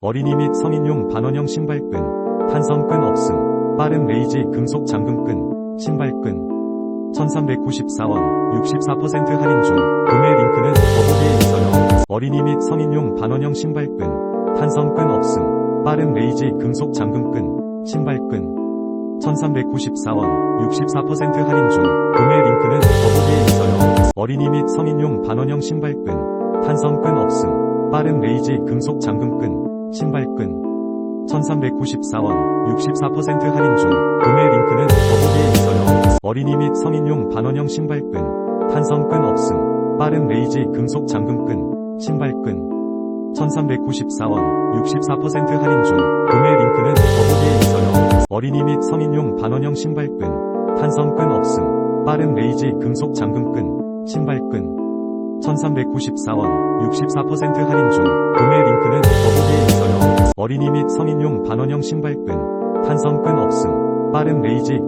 어린이 및 성인용 반원형 신발끈, 탄성끈 없음, 빠른 레이지 금속 잠금끈, 신발끈. 1394원, 64% 할인 중, 구매 링크는 더보기에 있어요. 어린이 및 성인용 반원형 신발끈, 탄성끈 없음, 빠른 레이지 금속 잠금끈, 신발끈. 1394원, 64% 할인 중, 구매 링크는 더보기에 있어요. 어린이 및 성인용 반원형 신발끈, 탄성끈 없음, 빠른 레이지 금속 잠금끈, 신발끈. 1394원, 64% 할인 중, 구매 링크는 더보기에 있어요. 어린이 및 성인용 반원형 신발끈, 탄성끈 없음, 빠른 레이지 금속 잠금끈, 신발끈. 1394원, 64% 할인 중, 구매 링크는 더보기에 있어요. 어린이 및 성인용 반원형 신발끈, 탄성끈 없음, 빠른 레이지 금속 잠금끈, 신발끈. 1394원, 64% 할인 중, 구매 링크는. 어린이 및 성인용 반원형 신발끈, 탄성끈 없음, 빠른 레이지 금